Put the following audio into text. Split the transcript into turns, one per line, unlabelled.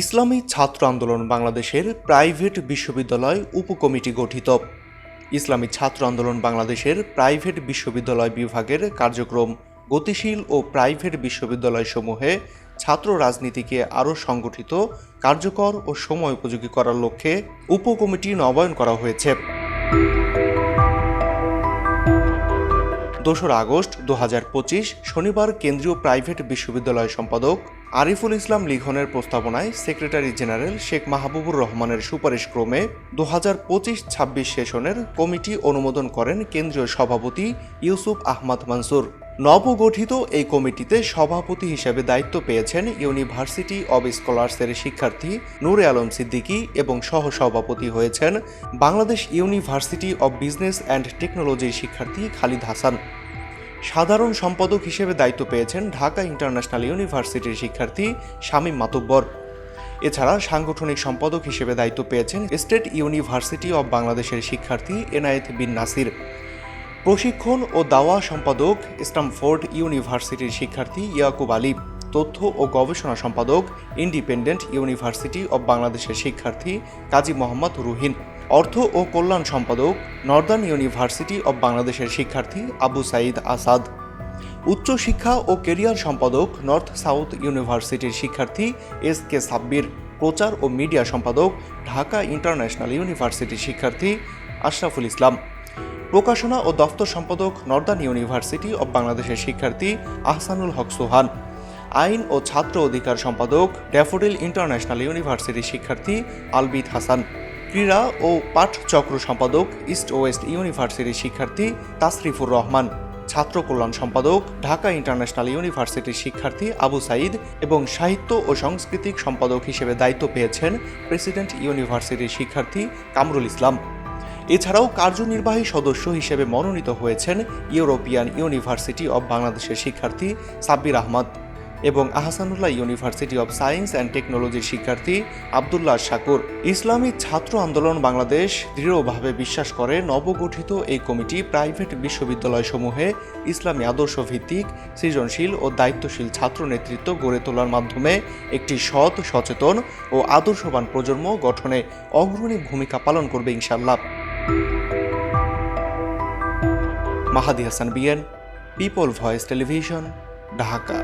ইসলামী ছাত্র আন্দোলন বাংলাদেশের প্রাইভেট বিশ্ববিদ্যালয় উপকমিটি গঠিত। ইসলামী ছাত্র আন্দোলন বাংলাদেশের প্রাইভেট বিশ্ববিদ্যালয় বিভাগের কার্যক্রম গতিশীল ও প্রাইভেট বিশ্ববিদ্যালয়সমূহে ছাত্র রাজনীতিকে আরও সংগঠিত, কার্যকর ও সময় উপযোগী করার লক্ষ্যে উপকমিটি নবায়ন করা হয়েছে। দোসরা আগস্ট দু হাজার পঁচিশ শনিবার কেন্দ্রীয় প্রাইভেট বিশ্ববিদ্যালয় সম্পাদক আরিফুল ইসলাম লিখনের প্রস্তাবনায় সেক্রেটারি জেনারেল শেখ মাহবুবুর রহমানের সুপারিশ ক্রমে দু হাজার পঁচিশ ছাব্বিশ সেশনের কমিটি অনুমোদন করেন কেন্দ্রীয় সভাপতি ইউসুফ আহমদ মনসুর। নবগঠিত এই কমিটিতে সভাপতি হিসেবে দায়িত্ব পেয়েছেন ইউনিভার্সিটি অব স্কলার্সের শিক্ষার্থী নূরে আলম সিদ্দিকী এবং সহ সভাপতি হয়েছেন Bangladesh university of business and টেকনোলজির শিক্ষার্থী খালিদ হাসান। সাধারণ সম্পাদক হিসেবে দায়িত্ব পেয়েছেন ঢাকা ইন্টারন্যাশনাল ইউনিভার্সিটির শিক্ষার্থী শামীম মাতুব্বর। এছাড়া সাংগঠনিক সম্পাদক হিসেবে দায়িত্ব পেয়েছেন স্টেট ইউনিভার্সিটি অব বাংলাদেশের শিক্ষার্থী এনায়েত বিন নাসির। প্রশিক্ষণ ও দাওয়া সম্পাদক স্টামফোর্ড ইউনিভার্সিটির শিক্ষার্থী ইয়াকুব আলী। তথ্য ও গবেষণা সম্পাদক ইন্ডিপেন্ডেন্ট ইউনিভার্সিটি অব বাংলাদেশের শিক্ষার্থী কাজী মোহাম্মদ রুহিন। অর্থ ও কল্যাণ সম্পাদক, নর্দার্ন ইউনিভার্সিটি অব বাংলাদেশের শিক্ষার্থী আবু সাইদ আসাদ। উচ্চশিক্ষা ও কেরিয়ার সম্পাদক, নর্থ সাউথ ইউনিভার্সিটির শিক্ষার্থী এস কে সাব্বির। প্রচার ও মিডিয়া সম্পাদক, ঢাকা ইন্টারন্যাশনাল ইউনিভার্সিটির শিক্ষার্থী আশরাফুল ইসলাম। প্রকাশনা ও দফতর সম্পাদক, নর্দার্ন ইউনিভার্সিটি অব বাংলাদেশের শিক্ষার্থী আহসানুল হক সোহান। আইন ও ছাত্র অধিকার সম্পাদক, ড্যাফোডিল ইন্টারন্যাশনাল ইউনিভার্সিটির শিক্ষার্থী আলবিদ হাসান। ক্রীড়া ও পাঠচক্র সম্পাদক ইস্ট ওয়েস্ট ইউনিভার্সিটির শিক্ষার্থী তাসরিফুর রহমান, ছাত্র কল্যাণ সম্পাদক ঢাকা ইন্টারন্যাশনাল ইউনিভার্সিটির শিক্ষার্থী আবু সাইদ এবং সাহিত্য ও সাংস্কৃতিক সম্পাদক হিসেবে দায়িত্ব পেয়েছেন প্রেসিডেন্ট ইউনিভার্সিটির শিক্ষার্থী কামরুল ইসলাম। এছাড়াও কার্যনির্বাহী সদস্য হিসেবে মনোনীত হয়েছেন ইউরোপিয়ান ইউনিভার্সিটি অব বাংলাদেশের শিক্ষার্থী সাব্বির আহমদ। এবং Ahsanullah university of science and টেকনোলজির শিক্ষার্থী আবদুল্লাহ শাকুর। ইসলামী ছাত্র আন্দোলন বাংলাদেশ দৃঢ়ভাবে বিশ্বাস করে নবগঠিত এই কমিটি প্রাইভেট বিশ্ববিদ্যালয়সমূহে ইসলামী আদর্শ ভিত্তিক সৃজনশীল ও দায়িত্বশীল ছাত্র নেতৃত্ব গড়ে তোলার মাধ্যমে একটি সৎ, সচেতন ও আদর্শবান প্রজন্ম গঠনে অগ্রণী ভূমিকা পালন করবে ইনশাল্লাহ Mahadi Hasan BN, people voice television, Dhaka.